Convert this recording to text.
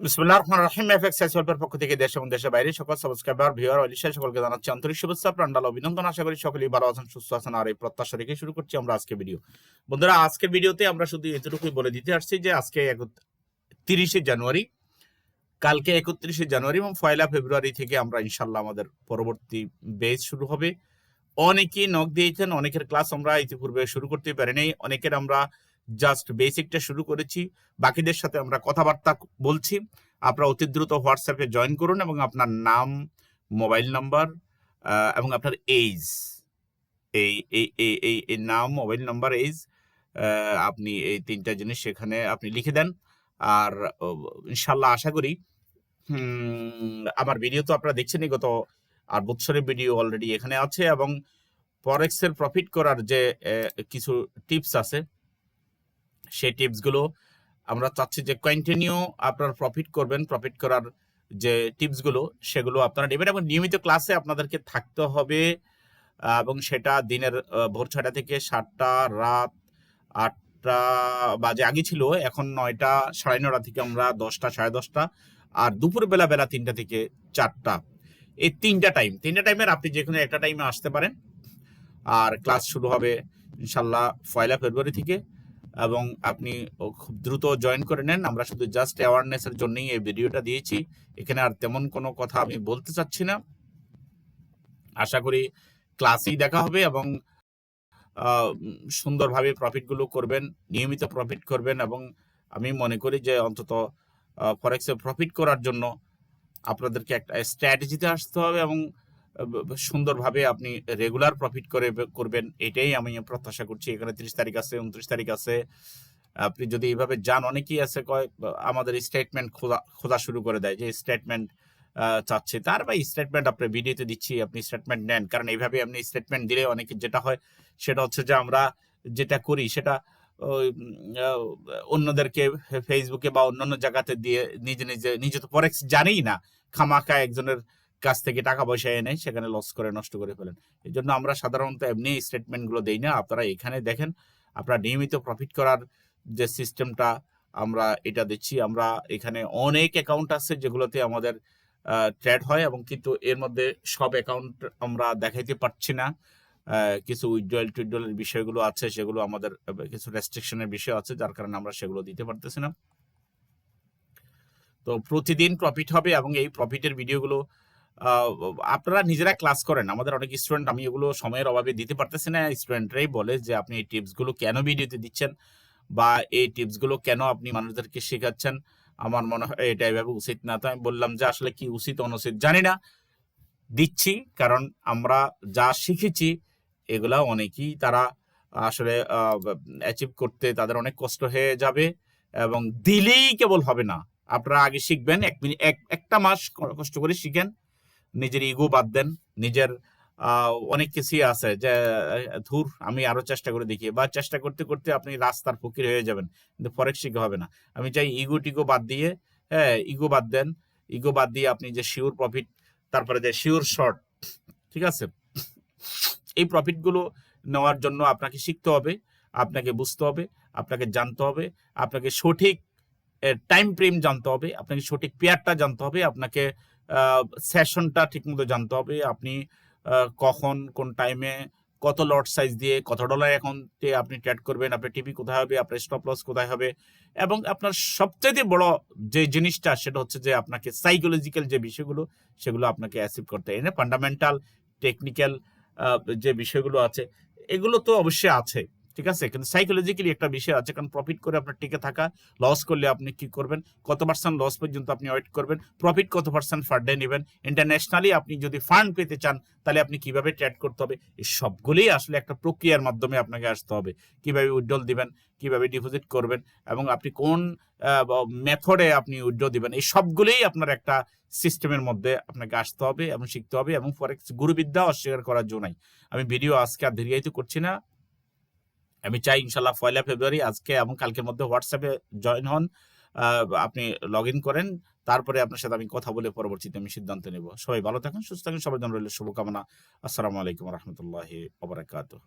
বিসমুল্লাহ রহমান রহিম। এফএক্স হেল্পের পক্ষ থেকে দেশ এবং দেশের বাইরে সকল সাবস্ক্রাইবার ভিউয়ার অলিশা সকলকে জানাচ্ছি আন্তরিক শুভেচ্ছা, প্রাণডাল অভিনন্দন। আশা করি সকলেই ভালো আছেন, সুস্থ আছেন। আর এই প্রত্যাশা রেখে শুরু করছি আমরা আজকে ভিডিও বন্ধুরা, আজকের ভিডিওতে আমরা শুধু এতটুকুই বলে দিতে আসছি যে আজকে তিরিশে জানুয়ারি, কালকে একত্রিশে জানুয়ারি এবং পয়লা ফেব্রুয়ারি থেকে আমরা ইনশাল্লাহ আমাদের পরবর্তী বেজ শুরু হবে। অনেকেই নক দিয়েছেন, অনেকের ক্লাস আমরা ইতিপূর্বে শুরু করতে পারিনি। অনেকের আমরা জাস্ট বেসিকটা শুরু করেছি। বাকিদের সাথে আমরা কথাবার্তা বলছি। আপনারা অতি দ্রুত হোয়াটসঅ্যাপে জয়েন করুন এবং আপনার নাম মোবাইল নাম্বার এবং আপনার এইজ এই এই এই নাম মোবাইল নাম্বার এইজ আপনি এই তিনটা জিনিস সেখানে আপনি লিখে দেন। আর ইনশাল্লাহ আশা করি আমার ভিডিও তো আপনারা দেখছেনই, গত আর বছরের ভিডিও অলরেডি এখানে আছে এবং ফরেক্সের প্রফিট করার যে কিছু টিপস আছে সেই টিপসগুলো আমরা চাচ্ছি যে কন্টিনিউ আপনার প্রফিট করবেন প্রফিট করার যে টিপসগুলো সেগুলো আপনারা নেবেন এবং নিয়মিত ক্লাসে আপনাদেরকে থাকতে হবে এবং সেটা দিনের ভোর ছয়টা থেকে সাতটা, রাত আটটা বাজে আগে ছিল, এখন নয়টা, সাড়ে নটা থেকে আমরা দশটা, সাড়ে দশটা আর দুপুর বেলা বেলা তিনটা থেকে চারটা। এই তিনটা টাইম তিনটা টাইমের আপনি যে কোনো একটা টাইমে আসতে পারেন। আর ক্লাস শুরু হবে ইনশাল্লাহ পয়লা ফেব্রুয়ারি থেকে। এবং আপনি খুব দ্রুত জয়েন করে নেন। আমরা শুধু জাস্ট অ্যাওয়ারনেসের জন্যই এই ভিডিওটা দিয়েছি। এখানে আর তেমন কোনো কথা আমি বলতে চাচ্ছি না। আশা করি ক্লাসেই দেখা হবে এবং সুন্দরভাবে প্রফিটগুলো করবেন, নিয়মিত প্রফিট করবেন এবং আমি মনে করি যে অন্তত ফরেক্সে প্রফিট করার জন্য আপনাদেরকে একটা স্ট্র্যাটেজিতে আসতে হবে এবং সুন্দরভাবে আপনি রেগুলার প্রফিট করে করবেন, এটাই আমি প্রত্যাশা করছি। এখানে ত্রিশ তারিখ আছে, উনত্রিশ তারিখ আছে। আপনি যদি এইভাবে যান, অনেকেই আছে কয় আমাদের স্টেটমেন্ট খোঁজা খোঁজা শুরু করে দেয় যে স্টেটমেন্ট চাচ্ছে। তার বা স্টেটমেন্ট আপনার ভিডিওতে দিচ্ছি, আপনি স্টেটমেন্ট নেন। কারণ এইভাবে আপনি স্টেটমেন্ট দিলে অনেকে যেটা হয়, সেটা হচ্ছে যে আমরা যেটা করি, সেটা অন্যদেরকে ফেসবুকে বা অন্যান্য জায়গাতে দিয়ে নিজে নিজে নিজে তো ফরেক্স জানেই না। খামাখা একজনের কাছ থেকে টাকা পয়সা এনে সেখানে লস করে নষ্ট করে ফেলেন। এই জন্য আমরা সাধারণত এমনি স্টেটমেন্টগুলো দেই না। আপনারা এখানে দেখেন, আপনারা নিয়মিত প্রফিট করার যে সিস্টেমটা আমরা এটা দিচ্ছি। আমরা এখানে অনেক অ্যাকাউন্ট আছে যেগুলোতে আমাদের ট্রেড হয় এবং কিন্তু এর মধ্যে সব অ্যাকাউন্ট আমরা দেখাইতে পারছি না। কিছু উইথড্রয়াল টুইড্রয়ালের বিষয়গুলো আছে, সেগুলো আমাদের কিছু রেস্ট্রিকশনের বিষয় আছে, যার কারণে আমরা সেগুলো দিতে পারতেছি না। তো প্রতিদিন প্রফিট হবে এবং এই প্রফিটের ভিডিওগুলো আপনারা নিজেরা ক্লাস করেন। আমাদের অনেক স্টুডেন্ট আমি এগুলো সময়ের অভাবে দিতে পারতেছি না। স্টুডেন্টরাই বলে যে, আপনি এই টিপসগুলো কেন ভিডিওতে দিচ্ছেন? বা এই টিপসগুলো কেন আপনি মানুষদেরকে শেখাচ্ছেন? আমার মনে হয় এটা এভাবে উচিত না। তো আমি বললাম যে, আসলে কি উচিত, অনুচিত জানি না। দিচ্ছি, কারণ আমরা যা শিখেছি, এগুলা অনেকেই তারা আসলে অ্যাচিভ করতে তাদের অনেক কষ্ট হয়ে যাবে এবং দিলেই কেবল হবে না। আপনারা আগে শিখবেন, এক মিনিট এক, একটা মাস কষ্ট করে শিখেন। নিজের ইগো বাদ দেন, নিজের অনেক কিছুই আছে যে, ধুর, আমি আরও চেষ্টা করে দেখি। বা চেষ্টা করতে করতে আপনি রাস্তার ফকির হয়ে যাবেন, কিন্তু ফরেক শিখা হবে না। আমি চাই ইগো টিগো বাদ দিয়ে হ্যাঁ ইগো বাদ দেন। ইগো বাদ দিয়ে আপনি যে শিওর প্রফিট তারপরে যে শিওর শর্ট ঠিক আছে? এই প্রফিটগুলো নেওয়ার জন্য আপনাকে শিখতে হবে, আপনাকে বুঝতে হবে, আপনাকে জানতে হবে, আপনাকে সঠিক টাইম ফ্রেম জানতে হবে, আপনাকে সঠিক পেয়ারটা জানতে হবে, আপনাকে সেশনটা ঠিকমতো জানতে হবে, আপনি কখন, কোন টাইমে কত লট সাইজ দিয়ে, কত ডলার অ্যাকাউন্টে আপনি ট্রেড করবেন, আপনার টিভি কোথায় হবে, আপনার স্টপ লস কোথায় হবে, এবং আপনার সবচেয়ে বড় যে জিনিসটা, সেটা হচ্ছে যে আপনাকে সাইকোলজিক্যাল যে বিষয়গুলো, সেগুলো আপনাকে অ্যাচিভ করতে এনে ফান্ডামেন্টাল টেকনিক্যাল যে বিষয়গুলো আছে, এগুলো তো অবশ্যই আছে। ঠিক আছে? কিন্তু সাইকোলজিক্যালি একটা বিষয় আছে, কারণ প্রফিট করে আপনার টিকে থাকা লস করলে আপনি কি করবেন? কত পার্সেন্ট লস পর্যন্ত আপনি ওয়েট করবেন? প্রফিট কত পার্সেন্ট ফার ডে নেবেন? ইন্টারন্যাশনালি আপনি যদি ফান্ড পেতে চান, তাহলে আপনি কীভাবে ট্রেড করতে হবে? এই সবগুলোই আসলে একটা প্রক্রিয়ার মাধ্যমে আপনাকে আসতে হবে। কীভাবে উইথড্রল দিবেন? কীভাবে ডিপোজিট করবেন? এবং আপনি কোন মেথডে আপনি উইথড্র দিবেন? এই সবগুলোই আপনার একটা সিস্টেমের মধ্যে আপনাকে আসতে হবে এবং শিখতে হবে এবং ফরেক্স গুরুবিদ্যা অস্বীকার করার জন্য নাই। আমি ভিডিও আজকে আর দীর্ঘায়িত করছি না। আমি চাই ইনশাল্লাহ পয়লা ফেব্রুয়ারি আজকে এবং কালকের মধ্যে হোয়াটসঅ্যাপে জয়েন হন। আপনি লগ ইন করেন। তারপরে আপনার সাথে আমি কথা বলে পরবর্তীতে আমি সিদ্ধান্ত নেব। সবাই ভালো থাকুন, সুস্থ থাকুন সবার জন্য রইল শুভকামনা। আসসালামু আলাইকুম রহমতুল্লাহ ওবরাকাতুহ